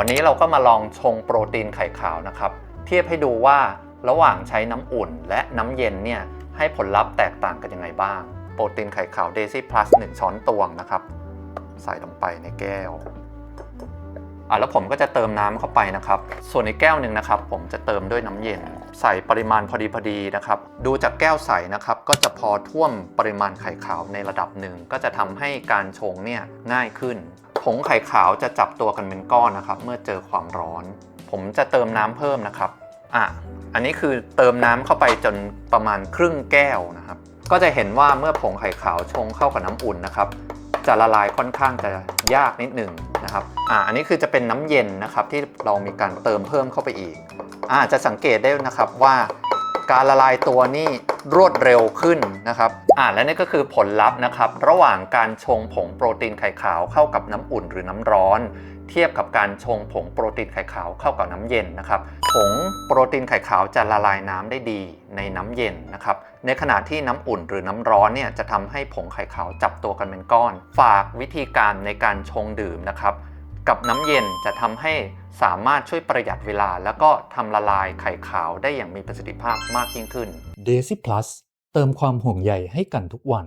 วันนี้เราก็มาลองชงโปรตีนไข่ขาวนะครับ เทียบให้ดูว่าระหว่างใช้น้ำอุ่นและน้ำเย็นเนี่ยให้ผลลัพธ์แตกต่างกันยังไงบ้าง โปรตีนไข่ขาว Daisy Plus 1ช้อนตวงนะครับ ใส่ลงไปในแก้วอะแล้วผมก็จะเติมน้ำเข้าไปนะครับ ส่วนในแก้วหนึ่งนะครับ ผมจะเติมด้วยน้ำเย็น ใส่ปริมาณพอดีพอดีนะครับ ดูจากแก้วใส่นะครับ ก็จะพอท่วมปริมาณไข่ขาวในระดับหนึ่ง ก็จะทำให้การชงเนี่ยง่ายขึ้น ผงไข่ขาวจะจับตัวกันเป็นก้อนนะครับ เมื่อเจอความร้อน ผมจะเติมน้ำเพิ่มนะครับอะอันนี้คือเติมน้ำเข้าไปจนประมาณครึ่งแก้วนะครับ ก็จะเห็นว่าเมื่อผงไข่ขาวชงเข้ากับน้ำอุ่นนะครับจะละลายค่อนข้างจะยากนิดหนึ่งนะครับ อ่า อันนี้คือจะเป็นน้ำเย็นนะครับที่เรามีการเติมเพิ่มเข้าไปอีก อ่า จะสังเกตได้นะครับว่า การละลายตัวนี่รวดเร็วขึ้นนะครับ อ่าและนี่ก็คือผลลัพธ์นะครับ ระหว่างการชงผงโปรตีนไข่ขาวเข้ากับน้ำอุ่นหรือน้ำร้อน เทียบกับการชงผงโปรตีนไข่ขาวเข้ากับน้ำเย็นนะครับ ผงโปรตีนไข่ขาวจะละลายน้ำได้ดีในน้ำเย็นนะครับ ในขณะที่น้ำอุ่นหรือน้ำร้อนเนี่ยจะทำให้ผงไข่ขาวจับตัวกันเป็นก้อน ฝากวิธีการในการชงดื่มนะครับ กับน้ำเย็นจะทำให้สามารถช่วยประหยัดเวลา แล้วก็ทำละลายไข่ขาวได้อย่างมีประสิทธิภาพมากยิ่งขึ้น Daisy Plus เติมความห่วงใยให้กันทุกวัน